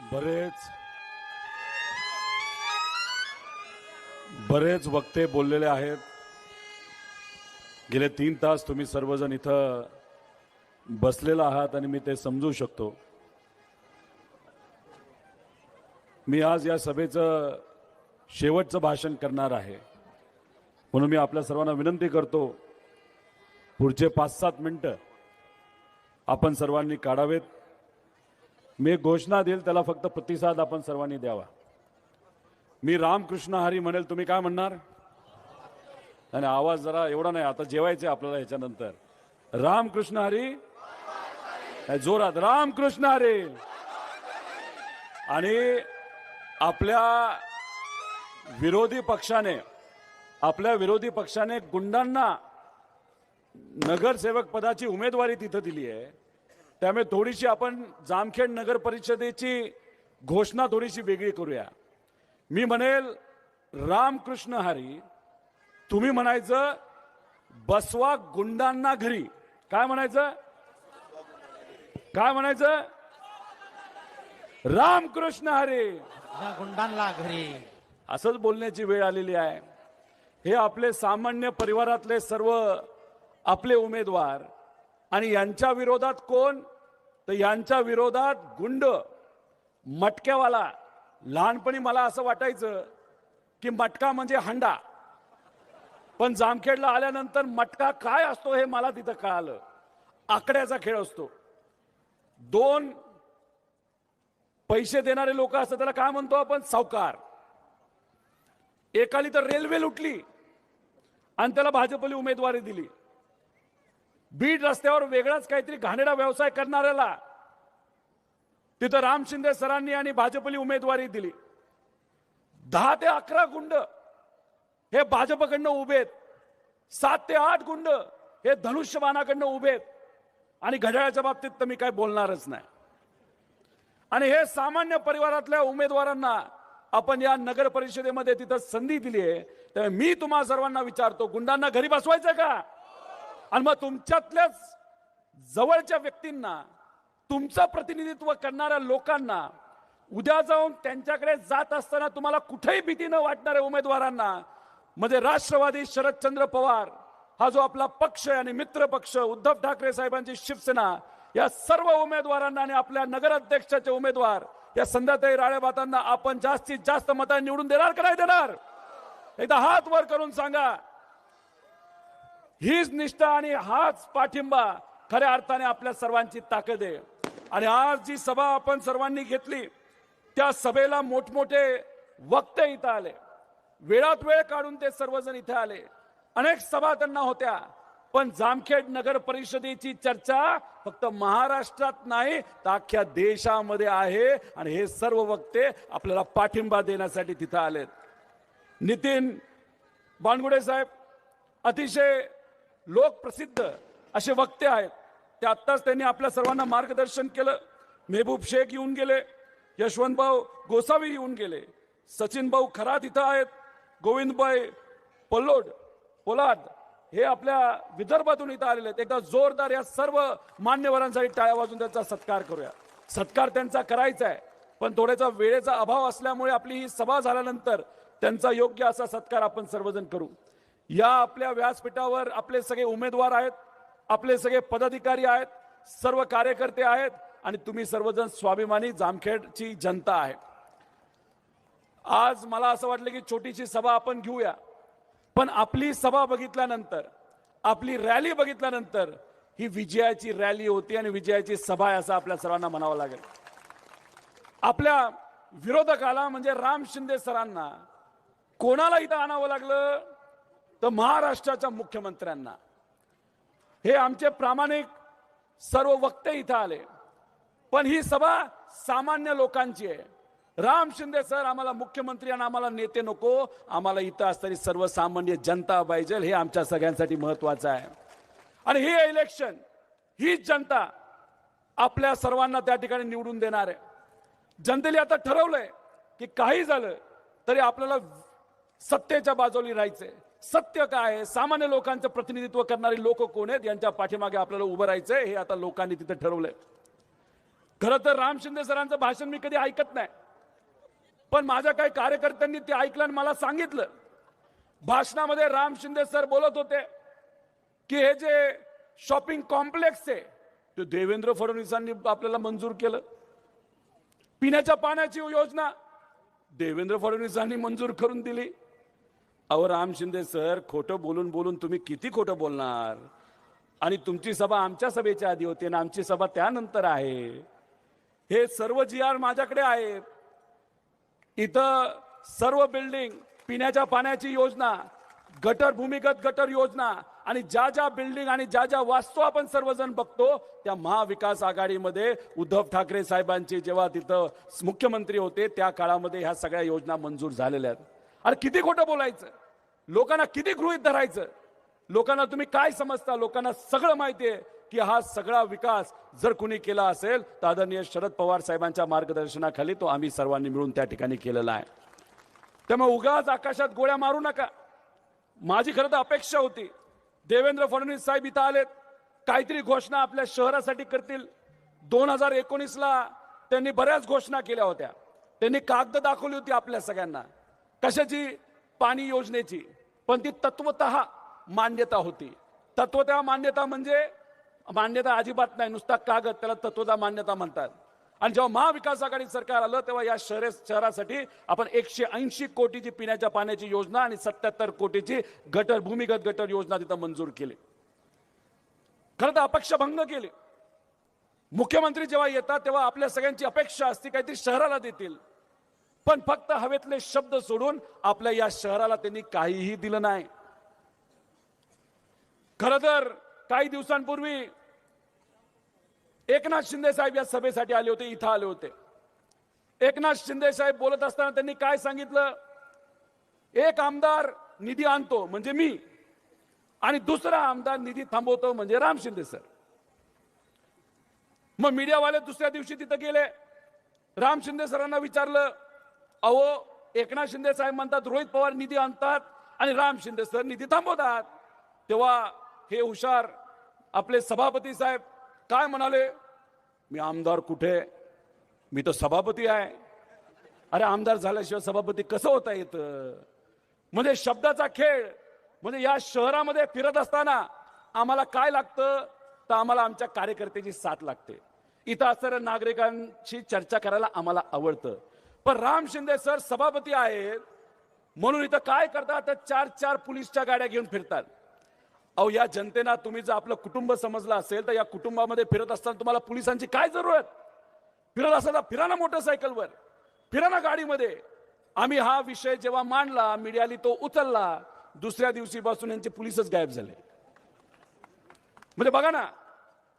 बरेच बरेच वक्ते बोललेले आहेत. गेले तीन तास तुम्ही सर्वजण इथं बसलेला आहात आणि मी ते समजू शकतो. मी आज या सभेचं शेवटचं भाषण करणार आहे. म्हणून मी आपल्या सर्वांना विनंती करतो पुढचे पाच सात मिनटं आपण सर्वांनी काढावेत. मी घोषणा देईल त्याला फक्त प्रतिसाद आपण सर्वांनी द्यावा. मी रामकृष्ण हरी म्हणेल तुम्ही काय म्हणणार? आणि आवाज जरा एवढा नाही आता जेवायचे आपल्याला ह्याच्यानंतर रामकृष्ण हरी? जोरात. रामकृष्ण हरी! आणि आपल्या विरोधी पक्षाने आपल्या विरोधी पक्षाने गुंडांना नगरसेवक पदाची उमेदवारी तिथं दिली आहे त्यामुळे थोडीशी आपण जामखेड नगर परिषदेची घोषणा थोडीशी वेगळी करूया. मी म्हणेल रामकृष्ण हरी तुम्ही म्हणायचं बसवा गुंडांना घरी. काय म्हणायचं? काय म्हणायचं? रामकृष्ण हरी. गुंडांना घरी. असंच बोलण्याची वेळ आलेली आहे. हे आपले सामान्य परिवारातले सर्व आपले उमेदवार आणि यांच्या विरोधात कोण? तर यांच्या विरोधात गुंड मटक्यावाला. लहानपणी मला असं वाटायचं की मटका म्हणजे हंडा. पण जामखेडला आल्यानंतर मटका काय असतो हे मला तिथं कळालं. आकड्याचा खेळ असतो. दोन पैसे देणारे लोक असतात त्याला काय म्हणतो आपण? सावकार. एकाली तर रेल्वे लुटली आणि त्याला भाजपली उमेदवारी दिली. बीड रस्त्यावर वेगळाच काहीतरी घाणेरडा व्यवसाय करणाऱ्याला तिथं राम शिंदे सरांनी आणि भाजपली उमेदवारी दिली. दहा ते अकरा गुंड हे भाजपकडनं उभेत सात ते आठ गुंड हे धनुष्यबाणाकडनं उभेत आणि घड्याळाच्या बाबतीत तर मी काय बोलणारच नाही. आणि हे सामान्य परिवारातल्या उमेदवारांना आपण या नगर परिषदेमध्ये तिथं संधी दिली आहे तर मी तुम्हा सर्वांना विचारतो गुंडांना घरी बसवायचं का? आणि मग तुमच्यातल्याच जवळच्या व्यक्तींना तुमचं प्रतिनिधित्व करणाऱ्या लोकांना उद्या जाऊन त्यांच्याकडे जात असताना तुम्हाला कुठेही भीती न वाटणाऱ्या उमेदवारांना म्हणजे राष्ट्रवादी शरदचंद्र पवार हा जो आपला पक्ष आणि मित्र पक्ष उद्धव ठाकरे साहेबांची शिवसेना या सर्व उमेदवारांना आणि आपल्या नगराध्यक्षाचे उमेदवार या संध्याताई राळेबातांना आपण जास्तीत जास्त मतांनी निवडून देणार का नाही देणार? एकदा हात वर करून सांगा. हीच निष्ठा आणि हाच पाठिंबा खऱ्या अर्थाने आपल्या सर्वांची ताकद आहे. आणि आज जी सभा आपण सर्वांनी घेतली त्या सभेला मोठमोठे वक्ते इथं आले. वेळात वेळ काढून ते सर्वजण इथे आले. अनेक सभा त्यांना होत्या पण जामखेड नगर परिषदेची चर्चा फक्त महाराष्ट्रात नाही तर अख्ख्या देशामध्ये आहे आणि हे सर्व वक्ते आपल्याला पाठिंबा देण्यासाठी तिथं आलेत. नितीन बाणगुडे साहेब अतिशय लोकप्रसिद्ध असे वक्ते आहेत. ते आत्ताच त्यांनी आपल्या सर्वांना मार्गदर्शन केलं. मेहबूब शेख येऊन गेले यशवंतभाऊ गोसावी येऊन गेले सचिन भाऊ खरात इथं आहेत गोविंदभाई पल्लोड पोलाद हे आपल्या विदर्भातून इथं आलेले आहेत. एकदा जोरदार या सर्व मान्यवरांसाठी टाळ्या वाजून त्यांचा सत्कार करूया. सत्कार त्यांचा करायचा आहे पण थोड्याचा वेळेचा अभाव असल्यामुळे आपली ही सभा झाल्यानंतर त्यांचा योग्य असा सत्कार आपण सर्वजण करू. या आपल्या व्यासपीठावर आपले सगळे उमेदवार आहेत आपले सगळे पदाधिकारी आहेत सर्व कार्यकर्ते आहेत आणि तुम्ही सर्वजण स्वाभिमानी जामखेडची जनता आहे. आज मला असं वाटलं की छोटीशी सभा आपण घेऊया पण आपली सभा बघितल्यानंतर आपली रॅली बघितल्यानंतर ही विजयाची रॅली होती आणि विजयाची सभा आहे असं आपल्या सर्वांना म्हणावं लागेल. आपल्या विरोधकाला म्हणजे राम शिंदे सरांना कोणाला इथं आणावं लागलं? तर महाराष्ट्राच्या मुख्यमंत्र्यांना. हे आमचे प्रामाणिक सर्व वक्ते इथं आले. पण ही सभा सामान्य लोकांची आहे. राम शिंदे सर आम्हाला मुख्यमंत्री आणि आम्हाला नेते नको. आम्हाला इथं असणारी सर्वसामान्य जनता पाहिजे हे आमच्या सगळ्यांसाठी महत्वाचं आहे. आणि हे इलेक्शन ही जनता आपल्या सर्वांना त्या ठिकाणी निवडून देणार आहे. जनतेने आता ठरवलंय की काही झालं तरी आपल्याला सत्तेच्या बाजूला राहायचंय. सत्य काय आहे? सामान्य लोकांचं प्रतिनिधित्व करणारे लोक कोण आहेत? यांच्या पाठीमागे आपल्याला उभं राहायचंय हे आता लोकांनी तिथे ठरवलंय. खरं तर राम शिंदे सरांचं भाषण मी कधी ऐकत नाही. पण माझ्या काही कार्यकर्त्यांनी ते ऐकलं आणि मला सांगितलं. भाषणामध्ये राम शिंदे सर बोलत होते की हे जे शॉपिंग कॉम्प्लेक्स आहे ते देवेंद्र फडणवीसांनी आपल्याला मंजूर केलं. पिण्याच्या पाण्याची योजना देवेंद्र फडणवीसांनी मंजूर करून दिली. अहो राम शिंदे सर खोटं बोलून बोलून तुम्ही किती खोटं बोलणार? आणि तुमची सभा आमच्या सभेच्या आधी होती आणि आमची सभा त्यानंतर आहे. हे सर्व जी आर माझ्याकडे आहेत. इथं सर्व बिल्डिंग पिण्याच्या पाण्याची योजना गटर भूमिगत गटर योजना आणि ज्या ज्या बिल्डिंग आणि ज्या ज्या वास्तू आपण सर्वजण बघतो त्या महाविकास आघाडीमध्ये उद्धव ठाकरे साहेबांचे जेव्हा तिथं मुख्यमंत्री होते त्या काळामध्ये ह्या सगळ्या योजना मंजूर झालेल्या आहेत. अरे किती खोटं बोलायचं? लोकांना किती गृहित धरायचं? लोकांना तुम्ही काय समजता? लोकांना सगळं माहिती आहे की हा सगळा विकास जर कुणी केला असेल तर आदरणीय शरद पवार साहेबांच्या मार्गदर्शनाखाली तो आम्ही सर्वांनी मिळून त्या ठिकाणी केलेला आहे. त्यामुळे उगाच आकाशात गोळ्या मारू नका. माझी खरं तर अपेक्षा होती देवेंद्र फडणवीस साहेब इथं आलेत काहीतरी घोषणा आपल्या शहरासाठी करतील. दोन हजार एकोणीसला त्यांनी बऱ्याच घोषणा केल्या होत्या. त्यांनी कागद दाखवली होती आपल्या सगळ्यांना. कशाची? पाणी योजनेची. पण ती तत्वत मान्यता होती. तत्वतः मान्यता म्हणजे मान्यता अजिबात नाही नुसता कागद त्याला तत्वता मान्यता म्हणतात. आणि जेव्हा महाविकास आघाडी सरकार आलं तेव्हा या शहरे शहरासाठी आपण एकशे ऐंशी कोटीची पिण्याच्या पाण्याची योजना आणि सत्याहत्तर कोटीची गटर भूमिगत गटर योजना तिथं मंजूर केली. खरं तर अपेक्षा केले. मुख्यमंत्री जेव्हा येतात तेव्हा आपल्या सगळ्यांची अपेक्षा असते काहीतरी शहराला देतील. पण फक्त हवेतले शब्द सोडून आपल्या या शहराला त्यांनी काहीही दिलं नाही. खर तर काही दिवसांपूर्वी एकनाथ शिंदे साहेब या सभेसाठी आले होते इथं आले होते. एकनाथ शिंदे साहेब बोलत असताना त्यांनी काय सांगितलं? एक आमदार निधी आणतो म्हणजे मी आणि दुसरा आमदार निधी थांबवतो म्हणजे राम शिंदे सर. मग मीडियावाले दुसऱ्या दिवशी तिथं गेले. राम शिंदे सरांना विचारलं अहो एकनाथ शिंदे साहेब म्हणतात रोहित पवार निधी आणतात आणि राम शिंदे सर निधी थांबवतात. तेव्हा हे हुशार आपले सभापती साहेब काय म्हणाले? मी आमदार कुठे? मी तर सभापती आहे. अरे आमदार झाल्याशिवाय सभापती कसं होता येतं? म्हणजे शब्दाचा खेळ. म्हणजे या शहरामध्ये फिरत असताना आम्हाला काय लागतं? तर आम्हाला आमच्या कार्यकर्त्याची साथ लागते. इथं असणाऱ्या नागरिकांशी चर्चा करायला आम्हाला आवडतं. पण राम शिंदे सर सभापती आहेत. म्हणून इथं काय करतात? तर चार चार पोलीसच्या गाड्या घेऊन फिरतात. अहो या जनतेना तुम्ही जर आपलं कुटुंब समजलं असेल तर या कुटुंबामध्ये फिरत असताना तुम्हाला पोलिसांची काय जरूरत? फिरत असताना तर फिरा ना मोटरसायकलवर. फिरा ना गाडीमध्ये. आम्ही हा विषय जेव्हा मांडला मीडियाली तो उचलला दुसऱ्या दिवशीपासून यांचे पोलीसच गायब झाले. म्हणजे बघा ना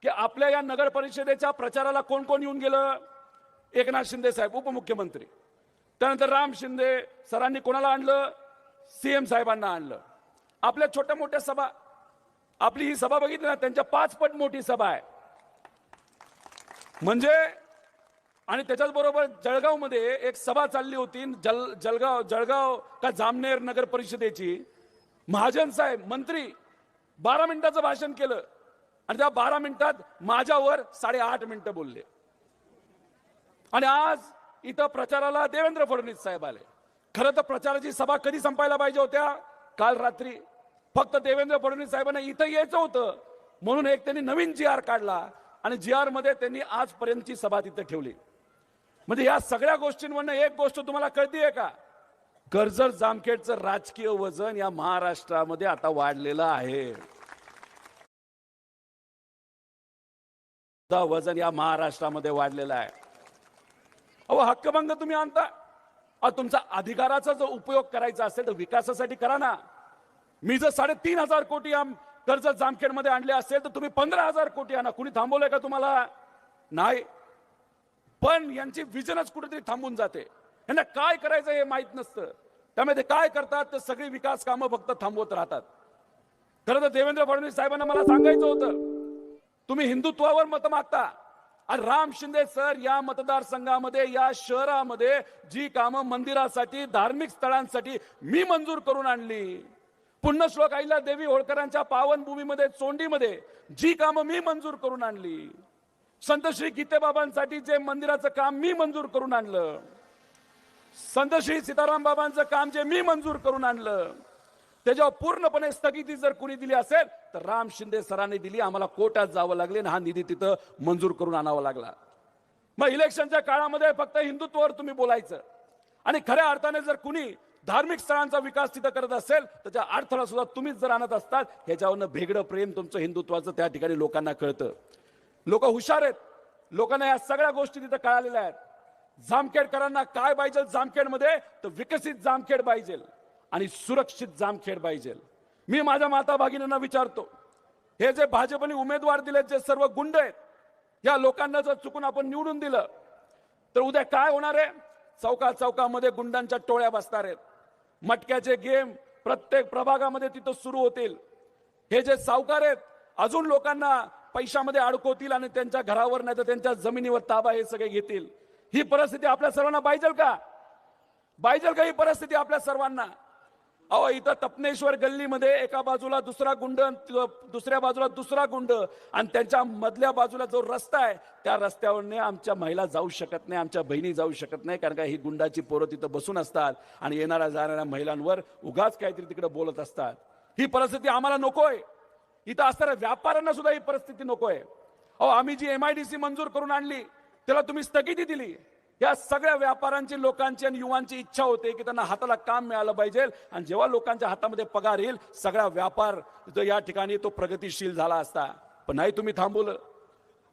की आपल्या या नगर परिषदेच्या प्रचाराला कोण कोण येऊन गेलं? एकनाथ शिंदे साहेब उपमुख्यमंत्री. त्यानंतर राम शिंदे सरांनी कोणाला आणलं? सीएम साहेबांना आणलं. आपल्या छोट्या मोठ्या सभा आपली ही सभा बघितली ना त्यांच्या पाच पट मोठी सभा आहे. म्हणजे आणि त्याच्याच बरोबर जळगावमध्ये एक सभा चालली होती जल जळगाव जळगाव का जामनेर नगर परिषदेची. महाजन साहेब मंत्री बारा मिनिटाचं भाषण केलं. आणि त्या बारा मिनिटात माझ्यावर साडेआठ मिनिटं बोलले. आणि आज इथं प्रचाराला देवेंद्र फडणवीस साहेब आले. खरं तर प्रचाराची सभा कधी संपायला पाहिजे होत्या? काल रात्री. फक्त देवेंद्र फडणवीस साहेबांना इथं यायचं होतं. म्हणून एक त्यांनी नवीन जी आर काढला आणि जी आरमध्ये त्यांनी आजपर्यंतची सभा तिथं ठेवली. म्हणजे या सगळ्या गोष्टींवरनं एक गोष्ट तुम्हाला कळतीये का? कर्जत जामखेडचं राजकीय वजन या महाराष्ट्रामध्ये आता वाढलेलं आहे. वजन या महाराष्ट्रामध्ये वाढलेलं आहे. अहो हक्कभंग तुम्ही आणता. अहो तुमचा अधिकाराचा जो उपयोग करायचा असेल तर विकासासाठी करा ना. मी जर साडेतीन हजार कोटी कर्ज जामखेडमध्ये आणले असेल तर तुम्ही पंधरा हजार कोटी आणा. कुणी थांबवलंय का तुम्हाला? नाही. पण यांची विजनच कुठेतरी थांबून जाते. यांना काय करायचं हे माहीत नसतं. त्यामुळे ते काय करतात? तर सगळी विकास कामं फक्त थांबवत राहतात. खरं तर देवेंद्र फडणवीस साहेबांना मला सांगायचं होतं तुम्ही हिंदुत्वावर मत मागता. आणि राम शिंदे सर या मतदारसंघामध्ये या शहरामध्ये जी कामं मंदिरासाठी धार्मिक स्थळांसाठी मी मंजूर करून आणली. पुण्यश्लोक आईला देवी होळकरांच्या पावनभूमीमध्ये चोंडीमध्ये जी कामं मी मंजूर करून आणली. संत श्री गीतेबाबांसाठी जे मंदिराचं काम मी मंजूर करून आणलं. संत श्री सीताराम बाबांचं काम जे मी मंजूर करून आणलं. त्याच्यावर पूर्णपणे स्थगिती जर कुणी दिली असेल तर राम शिंदे सरांनी दिली. आम्हाला कोर्टात जावं लागले आणि हा निधी तिथं मंजूर करून आणावा लागला. मग इलेक्शनच्या काळामध्ये फक्त हिंदुत्वावर तुम्ही बोलायचं. आणि खऱ्या अर्थाने जर कुणी धार्मिक स्थळांचा विकास तिथं करत असेल तर त्या अडथळा सुद्धा तुम्हीच जर आणत असतात ह्याच्यावरनं भेगडं प्रेम तुमचं हिंदुत्वाचं त्या ठिकाणी लोकांना कळतं. लोक हुशार आहेत. लोकांना या सगळ्या गोष्टी तिथं कळालेल्या आहेत. जामखेडकरांना काय पाहिजे जामखेडमध्ये तर विकसित जामखेड पाहिजे. आणि सुरक्षित जामखेड पाहिजे. मी माझ्या माता भगिनींना विचारतो हे जे भाजपने उमेदवार दिलेत जे सर्व गुंड आहेत या लोकांना जर चुकून आपण निवडून दिलं तर उद्या काय होणार आहे? चौका चौकामध्ये गुंडांच्या टोळ्या बसणार आहेत. मटक्याचे गेम प्रत्येक प्रभागामध्ये तिथं सुरू होतील. हे जे सावकार आहेत अजून लोकांना पैशामध्ये अडकवतील आणि त्यांच्या घरावर नाही तर त्यांच्या जमिनीवर ताबा हे सगळे घेतील. ही परिस्थिती आपल्या सर्वांना पाहिजे का? पाहिजे का ही परिस्थिती आपल्या सर्वांना? अहो इथं तपनेश्वर गल्लीमध्ये एका बाजूला दुसरा गुंड दुसऱ्या बाजूला दुसरा गुंड आणि त्यांच्या मधल्या बाजूला जो रस्ता आहे त्या रस्त्यावरने आमच्या महिला जाऊ शकत नाही आमच्या बहिणी जाऊ शकत नाही कारण का ही गुंडाची पोरं तिथं बसून असतात आणि येणाऱ्या जाणाऱ्या महिलांवर उगाच काहीतरी तिकडे बोलत असतात. ही परिस्थिती आम्हाला नकोय. इथं असणाऱ्या व्यापाऱ्यांना सुद्धा ही परिस्थिती नकोय. अहो आम्ही जी एमआयडीसी मंजूर करून आणली त्याला तुम्ही स्थगिती दिली. या सगळ्या व्यापाऱ्यांची लोकांची आणि युवांची इच्छा होते की त्यांना हाताला काम मिळालं पाहिजे. आणि जेव्हा लोकांच्या हातामध्ये पगार येईल सगळा व्यापार जो या ठिकाणी तो प्रगतिशील झाला असता. पण नाही तुम्ही थांबवलं.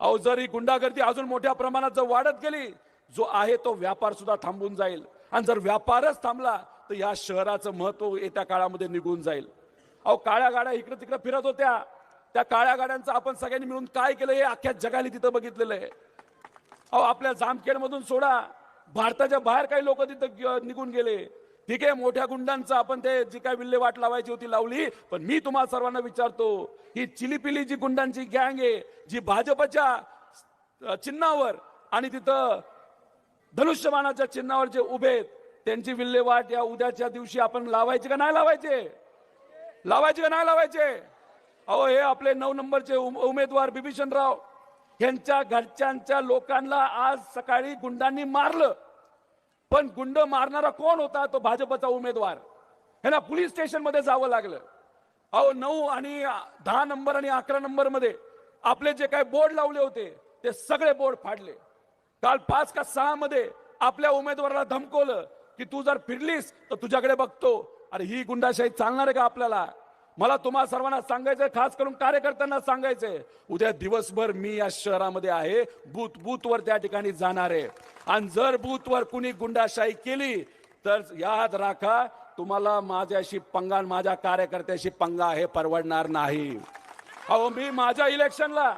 अहो जर ही गुंडागर्दी अजून मोठ्या प्रमाणात जर वाढत गेली जो आहे तो व्यापार सुद्धा थांबून जाईल. आणि जर व्यापारच थांबला तर या शहराचं महत्त्व येत्या काळामध्ये निघून जाईल. अहो काळ्या गाड्या इकडे तिकडे फिरत होत्या. त्या काळ्या गाड्यांचं आपण सगळ्यांनी मिळून काय केलं हे अख्ख्या जगाने तिथं बघितलेलं आहे. अहो आपल्या जामखेडमधून सोडा. भारताच्या बाहेर काही लोक तिथं निघून गेले. ठीक आहे मोठ्या गुंडांचं आपण ते जी काय विल्हेवाट लावायची होती लावली. पण मी तुम्हाला सर्वांना विचारतो ही चिलीपिली जी गुंडांची गँग आहे जी भाजपच्या चिन्हावर आणि तिथं धनुष्यबाणाच्या चिन्हावर जे उभे आहेत त्यांची विल्हेवाट या उद्याच्या दिवशी आपण लावायची का नाही लावायचे? लावायचे का नाही लावायचे? अहो हे आपले नऊ नंबरचे उमेदवार बिभीषणराव ह्यांच्या यांच्या घरच्यांच्या लोकांना आज सकाळी गुंडांनी मारलं. पण गुंड मारणारा कोण होता? तो भाजपचा उमेदवार. ह्यांना पोलीस स्टेशनमध्ये जावं लागलं. अहो नऊ आणि दहा नंबर आणि अकरा नंबरमध्ये आपले जे काही बोर्ड लावले होते ते सगळे बोर्ड फाडले. काल पाच का सहा मध्ये आपल्या उमेदवाराला धमकवलं की तू जर फिरलीस तर तुझ्याकडे बघतो. अरे ही गुंडाशाही चालणार आहे का आपल्याला? मला तुम्हा सर्वांना सांगायचंय खास करून कार्यकर्त्यांना सांगायचंय उद्या दिवसभर मी या शहरामध्ये आहे बूथ बूथवर त्या ठिकाणी जाणार आहे. आणि जर बूथवर कुणी गुंडाशाही केली तर याद राखा तुम्हाला माझ्याशी पंगा माझ्या कार्यकर्त्याशी पंगा हे परवडणार नाही. अहो मी माझ्या इलेक्शनला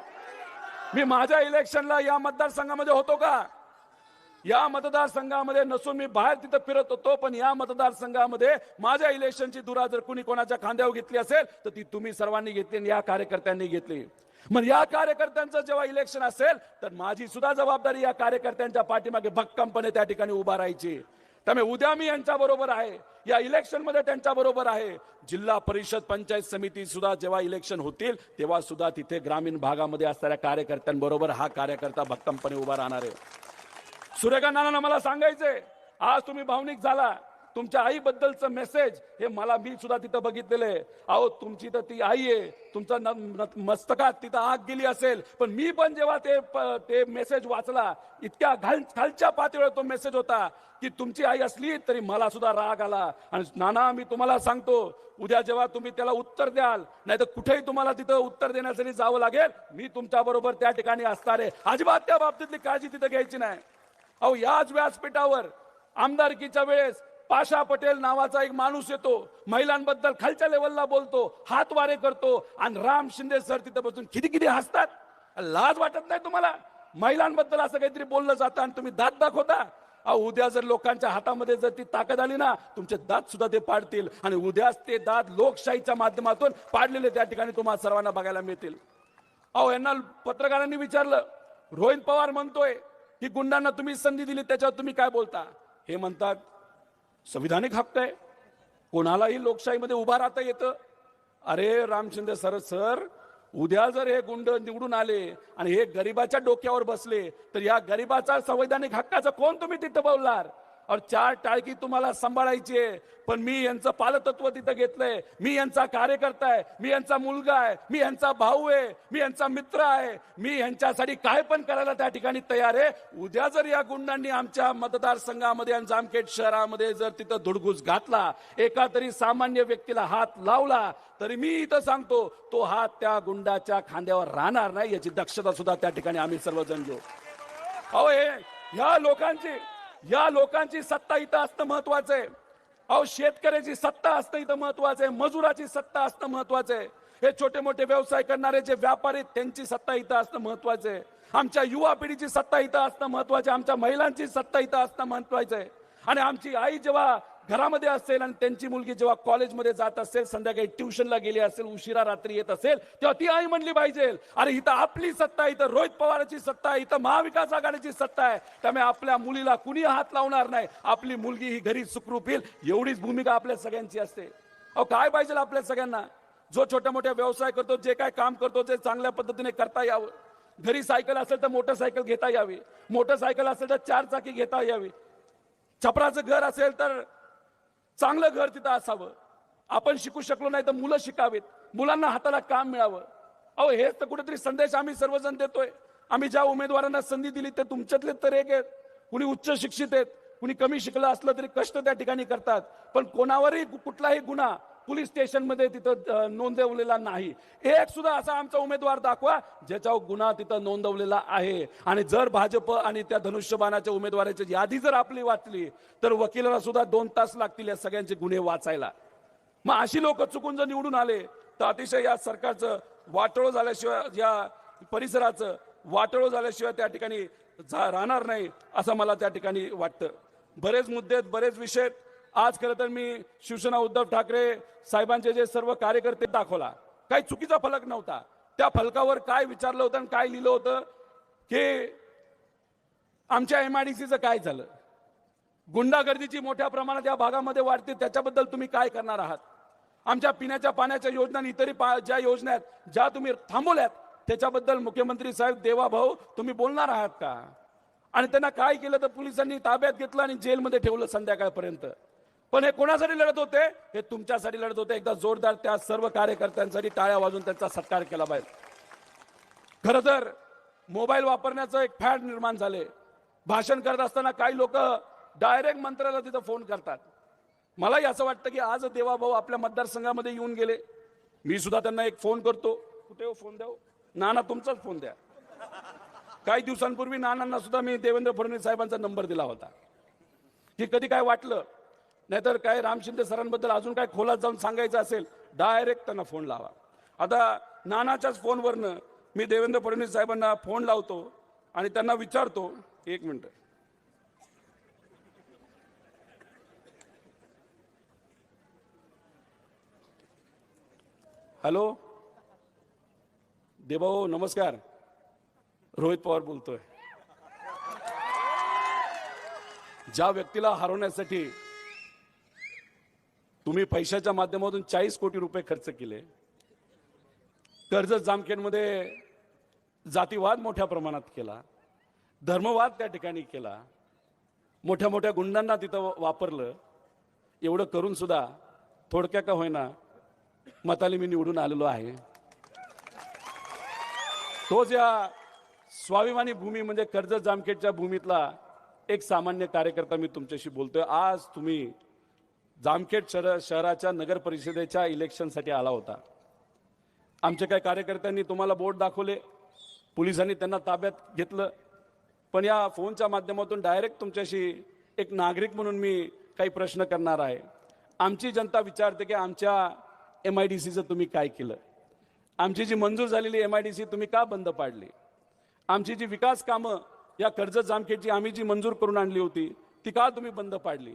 मी माझ्या इलेक्शनला या मतदारसंघामध्ये होतो का? या मतदारसंघामध्ये नसून मी बाहेर तिथं फिरत होतो पण या मतदारसंघामध्ये माझ्या इलेक्शनची दुरा जर कुणी कोणाच्या खांद्यावर घेतली असेल तर ती तुम्ही सर्वांनी घेतली आणि या कार्यकर्त्यांनी घेतली. मग या कार्यकर्त्यांचं जेव्हा इलेक्शन असेल तर माझी सुद्धा जबाबदारी या कार्यकर्त्यांच्या पाठीमागे भक्कमपणे त्या ठिकाणी उभा राहायची. त्यामुळे उद्या मी यांच्या बरोबर आहे. या इलेक्शनमध्ये त्यांच्या बरोबर आहे. जिल्हा परिषद पंचायत समिती सुद्धा जेव्हा इलेक्शन होतील तेव्हा सुद्धा तिथे ग्रामीण भागामध्ये असणाऱ्या कार्यकर्त्यांबरोबर हा कार्यकर्ता भक्कमपणे उभा राहणार आहे. सुरेखा नाना मला सांगायचंय. आज तुम्ही भावनिक झाला. तुमच्या आईबद्दलचं मेसेज हे मला मी सुद्धा तिथं बघितलेलं आहे. अहो तुमची तर ती आई आहे. तुमचा मस्तकात तिथं आग गेली असेल. पण मी पण जेव्हा ते ते मेसेज वाचला इतक्या घाल खालच्या पातळीवर तो मेसेज होता की तुमची आई असली तरी मला सुद्धा राग आला. आणि नाना मी तुम्हाला सांगतो उद्या जेव्हा तुम्ही त्याला उत्तर द्याल नाही तर कुठेही तुम्हाला तिथं उत्तर देण्यासाठी जावं लागेल मी तुमच्या बरोबर त्या ठिकाणी असणार आहे. अजिबात त्या बाबतीतली काळजी तिथं घ्यायची नाही. अहो याच व्यासपीठावर आमदारकीच्या वेळेस पाशा पटेल नावाचा एक माणूस येतो. महिलांबद्दल खालच्या लेवलला बोलतो हात वारे करतो आणि राम शिंदे सर तिथं बसून किती किती हसतात. लाज वाटत नाही तुम्हाला? महिलांबद्दल असं काहीतरी बोललं जातं आणि तुम्ही दात दाखवता? अहो उद्या जर लोकांच्या हातामध्ये जर ती ताकद आली ना तुमचे दात सुद्धा ते पाडतील आणि उद्याच ते दात लोकशाहीच्या माध्यमातून पाडलेले त्या ठिकाणी तुम्हाला सर्वांना बघायला मिळतील. अहो यांना पत्रकारांनी विचारलं रोहित पवार म्हणतोय की गुंडांना तुम्ही संधी दिली त्याच्यावर तुम्ही काय बोलता? हे म्हणतात संविधानिक हक्क आहे. कोणालाही लोकशाहीमध्ये उभा राहता येतं. अरे रामचंद्र सर सर उद्या जर हे गुंड निवडून आले आणि हे गरिबाच्या डोक्यावर बसले तर या गरिबाचा संवैधानिक हक्काचं कोण तुम्ही तिथं बोलणार? और चार टाळकी तुम्हाला सांभाळायची आहे. पण मी यांचं पालतत्व तिथं घेतलंय. मी यांचा कार्यकर्ता आहे. मी यांचा मुलगा आहे. मी यांचा भाऊ आहे. मी यांचा मित्र आहे. मी यांच्यासाठी काय पण करायला त्या ठिकाणी तयार आहे. उद्या जर या गुंडांनी आमच्या मतदारसंघामध्ये आणि जामखेड शहरामध्ये जर तिथं धुडगूस घातला एका तरी सामान्य व्यक्तीला हात लावला तरी मी इथं सांगतो तो हात त्या गुंडाच्या खांद्यावर राहणार नाही याची दक्षता सुद्धा त्या ठिकाणी आम्ही सर्वजण घेऊ. अहो हे या लोकांची या लोकांची सत्ता इथं असणं महत्वाचं आहे. अहो शेतकऱ्याची सत्ता असणं इथं महत्वाचं आहे. मजुराची सत्ता असणं महत्वाचं आहे. हे छोटे मोठे व्यवसाय करणारे जे व्यापारी आहेत, त्यांची सत्ता इथं असणं महत्वाचं आहे. आमच्या युवा पिढीची सत्ता इथं असणं महत्वाचं आहे. आमच्या महिलांची सत्ता इथं असणं महत्वाचं आहे. आणि आमची आई जेव्हा घरामध्ये असेल आणि त्यांची मुलगी जेव्हा कॉलेजमध्ये जात असेल संध्याकाळी ट्युशनला गेली असेल उशिरा रात्री येत असेल तेव्हा ती आई म्हणली पाहिजे अरे इथं आपली सत्ता आहे, इथं रोहित पवारांची सत्ता आहे इथं महाविकास आघाडीची सत्ता आहे. त्यामुळे आपल्या मुलीला कुणी हात लावणार नाही. आपली मुलगी ही घरी सुखरूप येईल एवढीच भूमिका आपल्या सगळ्यांची असते. अहो काय पाहिजे आपल्या सगळ्यांना? जो छोट्या मोठ्या व्यवसाय करतो जे काय काम करतो ते चांगल्या पद्धतीने करता यावं. घरी सायकल असेल तर मोटरसायकल घेता यावी. मोटरसायकल असेल तर चार चाकी घेता यावी. छपराचं घर असेल तर चांगलं घर तिथं असावं. आपण शिकू शकलो नाही तर मुलं शिकावीत. मुलांना हाताला काम मिळावं. अहो हेच तर कुठेतरी संदेश आम्ही सर्वजण देतोय. आम्ही ज्या उमेदवारांना संधी दिली ते तुमच्यातले तर एक आहेत. कुणी उच्च शिक्षित आहेत कुणी कमी शिकलं असलं तरी कष्ट त्या ठिकाणी करतात. पण कोणावरही कुठलाही गुन्हा पोलीस स्टेशनमध्ये तिथं नोंदवलेला नाही. एक सुद्धा असा आमचा उमेदवार दाखवा ज्याच्यावर गुन्हा तिथं नोंदवलेला आहे. आणि जर भाजप आणि त्या धनुष्यबाणाच्या उमेदवाराची यादी जर आपली वाचली तर वकिलाला सुद्धा दोन तास लागतील या सगळ्यांचे गुन्हे वाचायला. मग अशी लोक चुकून जर निवडून आले तर अतिशय या सरकारचं वाटोळ झाल्याशिवाय या परिसराचं वाटोळ झाल्याशिवाय त्या ठिकाणी जा राहणार नाही असं मला त्या ठिकाणी वाटतं. बरेच मुद्दे आहेत बरेच विषय आहेत. आज खरं तर मी शिवसेना उद्धव ठाकरे साहेबांचे जे सर्व कार्यकर्ते दाखवला काही चुकीचा फलक नव्हता. त्या फलकावर काय विचारलं होतं आणि काय लिहिलं होतं की आमच्या एमआयडीसीचं काय झालं? गुंडागर्दीची मोठ्या प्रमाणात या भागामध्ये वाढते त्याच्याबद्दल तुम्ही काय करणार आहात? आमच्या पिण्याच्या पाण्याच्या योजना आणि इतरही पा- ज्या योजना आहेत ज्या तुम्ही थांबवल्यात त्याच्याबद्दल मुख्यमंत्री साहेब देवाभाऊ तुम्ही बोलणार आहात का? आणि त्यांना काय केलं तर पोलिसांनी ताब्यात घेतलं आणि जेलमध्ये ठेवलं संध्याकाळपर्यंत. पण हे कोणासाठी लढत होते? हे तुमच्यासाठी लढत होते. एकदा जोरदार त्या सर्व कार्यकर्त्यांसाठी टाळ्या वाजून त्यांचा सत्कार केला पाहिजे. खरं तर मोबाईल वापरण्याचं एक फॅड निर्माण झाले. भाषण करत असताना काही लोक डायरेक्ट मंत्र्याला तिथं फोन करतात. मलाही असं वाटतं की आज देवाभाऊ आपल्या मतदारसंघामध्ये येऊन गेले. मी सुद्धा त्यांना एक फोन करतो. कुठे हो फोन द्या नाना तुमचाच फोन द्या. काही दिवसांपूर्वी नानांना सुद्धा मी देवेंद्र फडणवीस साहेबांचा नंबर दिला होता. की कधी काय वाटलं नाहीतर काय राम शिंदे सरांबद्दल अजून काय खोलात जाऊन सांगायचं असेल डायरेक्ट त्यांना फोन लावा. आता नानाच्याच फोनवरनं मी देवेंद्र फडणवीस साहेबांना फोन लावतो आणि त्यांना विचारतो. एक मिनटं. हॅलो? देभाऊ नमस्कार. रोहित पवार बोलतोय. ज्या व्यक्तीला हरवण्यासाठी तुम्ही पैशाच्या माध्यमातून चाळीस कोटी रुपये खर्च केले. कर्जत जामखेडमध्ये जातीवाद मोठ्या प्रमाणात केला. धर्मवाद त्या ठिकाणी केला. मोठ्या मोठ्या गुंडांना तिथं वापरलं. एवढं करून सुद्धा थोडक्या का होईना मताली मी निवडून आलेलो आहे. तोच या स्वाभिमानी भूमी म्हणजे कर्जत जामखेडच्या भूमीतला एक सामान्य कार्यकर्ता मी तुमच्याशी बोलतोय. आज तुम्ही जामखेड शहर शहराच्या नगर परिषदेच्या इलेक्शनसाठी आला होता. आमच्या काही कार्यकर्त्यांनी तुम्हाला बोर्ड दाखवले पोलिसांनी त्यांना ताब्यात घेतलं पण या फोनच्या माध्यमातून डायरेक्ट तुमच्याशी एक नागरिक म्हणून मी काही प्रश्न करणार आहे. आमची जनता विचारते की आमच्या एम आय डी सीचं तुम्ही काय केलं? आमची जी मंजूर झालेली एम आय डी सी तुम्ही का बंद पाडली? आमची जी विकास कामं या कर्ज जामखेडची आम्ही जी मंजूर करून आणली होती ती का तुम्ही बंद पाडली?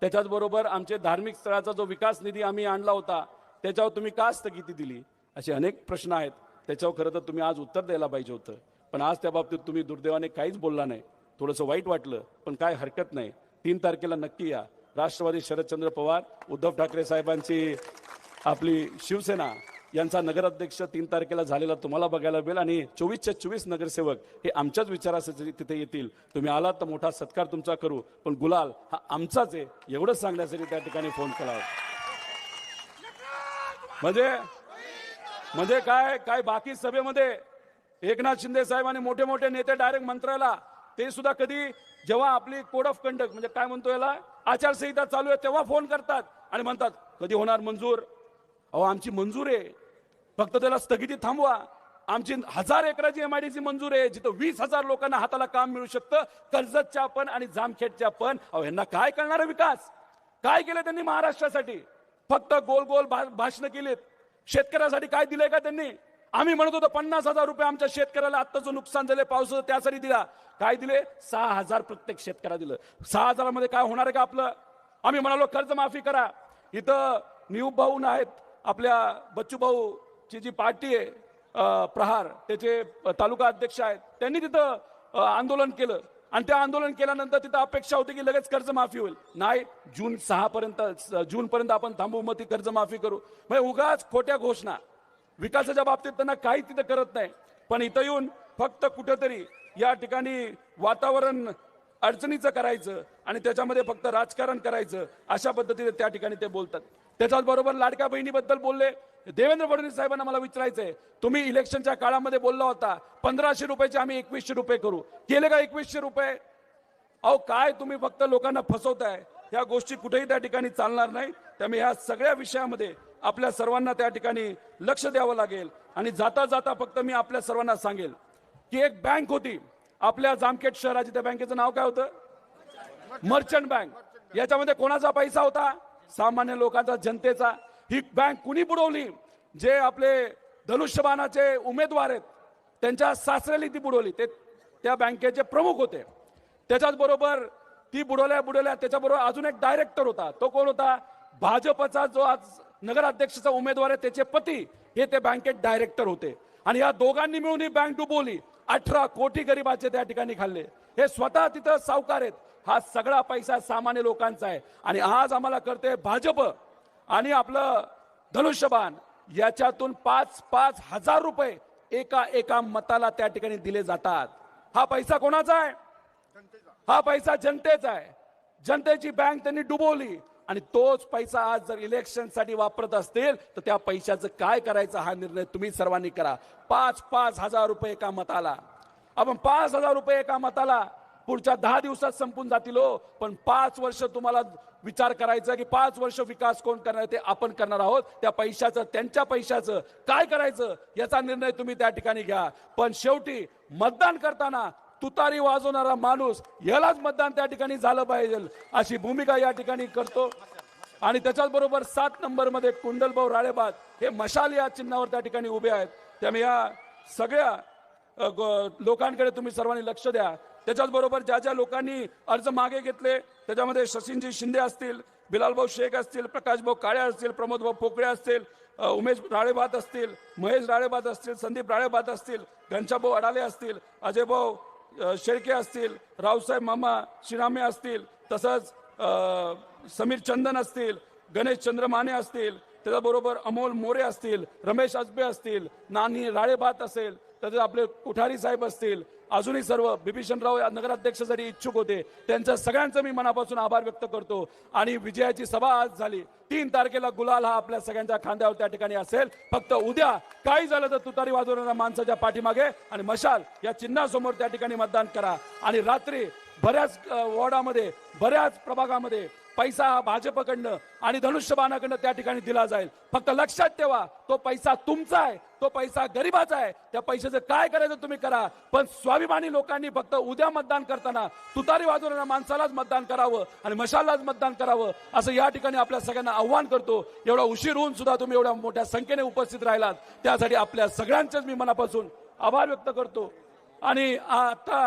त्याच्याच बरोबर आमचे धार्मिक स्थळाचा जो विकास निधी आम्ही आणला होता त्याच्यावर तुम्ही का स्थगिती दिली? असे अनेक प्रश्न आहेत. त्याच्यावर खरं तर तुम्ही आज उत्तर द्यायला पाहिजे होतं. पण आज त्या बाबतीत तुम्ही दुर्दैवाने काहीच बोलला नाही. थोडंसं वाईट वाटलं पण काय हरकत नाही. तीन तारखेला नक्की या. राष्ट्रवादी शरदचंद्र पवार उद्धव ठाकरे साहेबांची आपली शिवसेना. यांचा नगराध्यक्ष तीन तारखेला झालेला तुम्हाला बघायला मिळेल. आणि चोवीसच्या चोवीस नगरसेवक हे आमच्याच विचारासाठी तिथे येतील. तुम्ही आलात तर मोठा सत्कार तुमचा करू. पण गुलाल हा आमचाच आहे. एवढंच सांगण्यासाठी त्या ठिकाणी फोन केला म्हणजे म्हणजे काय काय बाकी सभेमध्ये? एकनाथ शिंदे साहेब आणि मोठे मोठे नेते डायरेक्ट मंत्र्याला ते सुद्धा कधी जेव्हा आपली कोड ऑफ कंडक्ट म्हणजे काय म्हणतो याला? आचारसंहिता चालू आहे तेव्हा फोन करतात. आणि म्हणतात कधी होणार मंजूर? अहो आमची मंजूर आहे. फक्त त्याला स्थगिती थांबवा. आमची हजार एकराची एमआयडीसी मंजूर आहे. जिथं वीस हजार लोकांना हाताला काम मिळू शकतं कर्जतच्या पण आणि जामखेडच्या पण. अहो यांना काय करणार विकास? काय केलं त्यांनी महाराष्ट्रासाठी? फक्त गोल गोल भाषण केलीत. शेतकऱ्यासाठी काय दिलंय का त्यांनी? आम्ही म्हणत होतो पन्नास हजार रुपये आमच्या शेतकऱ्याला आता जो नुकसान झाले पावसाचं त्यासाठी दिला. काय दिले? सहा हजार प्रत्येक शेतकऱ्याला दिलं. सहा हजारामध्ये काय होणार आहे का आपलं? आम्ही म्हणालो कर्जमाफी करा. इथं नियुब भाऊ आहेत आपल्या बच्चू ची जी पार्टी आहे प्रहार त्याचे तालुका अध्यक्ष आहेत त्यांनी तिथं आंदोलन केलं. आणि ते आंदोलन केल्यानंतर तिथं अपेक्षा होती की लगेच कर्जमाफी होईल. नाही जून सहा पर्यंत जून पर्यंत आपण थांबू मग ती कर्जमाफी करू. म्हणजे उगाच खोट्या घोषणा. विकासाच्या बाबतीत त्यांना काही तिथं करत नाही. पण इथं येऊन फक्त कुठेतरी या ठिकाणी वातावरण अडचणीचं करायचं आणि त्याच्यामध्ये फक्त राजकारण करायचं अशा पद्धतीने त्या ठिकाणी ते बोलतात. त्याच्याच बरोबर लाडक्या बहिणीबद्दल बोलले देवेंद्र फडणवीस साहेबांना मला विचारायचंय. तुम्ही इलेक्शनच्या काळामध्ये बोलला होता पंधराशे रुपयाचे आम्ही एकवीसशे रुपये करू. केले का एकवीसशे रुपये? अहो काय तुम्ही फक्त लोकांना फसवताय? या गोष्टी कुठेही त्या ठिकाणी चालणार नाही. त्यामुळे ह्या सगळ्या विषयामध्ये आपल्या सर्वांना त्या ठिकाणी लक्ष द्यावं लागेल. आणि जाता जाता फक्त मी आपल्या सर्वांना सांगेल की एक बँक होती. आपल्या जामखेड शहराची त्या बँकेचं नाव काय होतं? मर्चंट बँक याच्यामध्ये कोणाचा पैसा होता? सामान्य लोकांचा जनतेचा. ही बँक कुणी बुडवली? जे आपले धनुष्यबाणाचे उमेदवार आहेत त्यांच्या सासऱ्याली ती बुडवली. ते त्या बँकेचे प्रमुख होते. त्याच्याच बरोबर ती बुडवल्या बुडवल्या त्याच्याबरोबर अजून एक डायरेक्टर होता. तो कोण होता? भाजपचा जो आज नगराध्यक्षाचा उमेदवार आहे त्याचे पती हे ते बँकेत डायरेक्टर होते. आणि या दोघांनी मिळून ही बँक डुबवली. अठरा कोटी गरिबाचे त्या ठिकाणी खाल्ले. हे स्वतः तिथं सावकार आहेत. हा सगळा पैसा सामान्य लोकांचा आहे. आणि आज आम्हाला करते भाजप आणि आपलं धनुष्यबाण याच्यातून पाच पाच हजार रुपये एका एका मताला त्या ठिकाणी दिले जातात. हा पैसा कोणाचा आहे? हा पैसा जनतेचा आहे. जनतेची बँक त्यांनी डुबवली आणि तोच पैसा आज जर इलेक्शनसाठी वापरत असतील तर त्या पैशाचं काय करायचं हा निर्णय तुम्ही सर्वांनी करा. पाच पाच हजार रुपये एका मताला. आपण पाच हजार रुपये एका मताला पुढच्या दहा दिवसात संपून जातील हो पण पाच वर्ष तुम्हाला विचार करायचा की पाच वर्ष विकास कोण करणार ते आपण करणार आहोत. त्या पैशाचं त्यांच्या पैशाचं काय करायचं याचा निर्णय तुम्ही त्या ठिकाणी घ्या. पण शेवटी मतदान करताना तुतारी वाजवणारा माणूस यालाच मतदान त्या ठिकाणी झालं पाहिजे. अशी भूमिका या ठिकाणी करतो. आणि त्याच्याच बरोबर सात नंबरमध्ये कुंडलभाऊ राळेबाद हे मशाल या चिन्हावर त्या ठिकाणी उभे आहेत. त्यामुळे या सगळ्या लोकांकडे तुम्ही सर्वांनी लक्ष द्या. त्याच्याचबरोबर ज्या ज्या लोकांनी अर्ज मागे घेतले त्याच्यामध्ये शशींजी शिंदे असतील बिलालभाऊ शेख असतील प्रकाशभाऊ काळे असतील प्रमोदभाऊ पोकळे असतील उमेश राळेबात असतील महेश राळेबात असतील संदीप राळेबात असतील घनशाभाऊ अडाले असतील अजयभाऊ शेळके असतील रावसाहेब मामा शिरामे असतील तसंच समीर चंदन असतील गणेश चंद्रमाने असतील त्याच्याबरोबर अमोल मोरे असतील रमेश अजबे असतील नानी राळेबात असेल तसेच आपले कुठारी साहेब असतील अजूनही सर्व बिभीषणराव या नगराध्यक्षासाठी इच्छुक होते त्यांच्या सगळ्यांचं मी मनापासून आभार व्यक्त करतो. आणि विजयाची सभा आज झाली. तीन तारखेला गुलाल हा आपल्या सगळ्यांच्या खांद्यावर त्या ठिकाणी असेल. फक्त उद्या काही झालं तर तुतारी वाजवणाऱ्या माणसाच्या पाठीमागे आणि मशाल या चिन्हासमोर त्या ठिकाणी मतदान करा. आणि रात्री बऱ्याच वॉर्डामध्ये बऱ्याच प्रभागामध्ये पैसा हा भाजपकडनं आणि धनुष्यबाणाकडनं त्या ठिकाणी दिला जाईल. फक्त लक्षात ठेवा तो पैसा तुमचा आहे तो पैसा गरिबाचा आहे. त्या पैशाचं काय करायचं तुम्ही करा. पण स्वाभिमानी लोकांनी फक्त उद्या मतदान करताना तुतारी वाजवणाऱ्या माणसालाच मतदान करावं आणि मशालाच मतदान करावं असं या ठिकाणी आपल्या सगळ्यांना आव्हान करतो. एवढा उशीर होऊन सुद्धा तुम्ही एवढ्या मोठ्या संख्येने उपस्थित राहिलात. त्यासाठी आपल्या सगळ्यांचेच मी मनापासून आभार व्यक्त करतो. आणि आता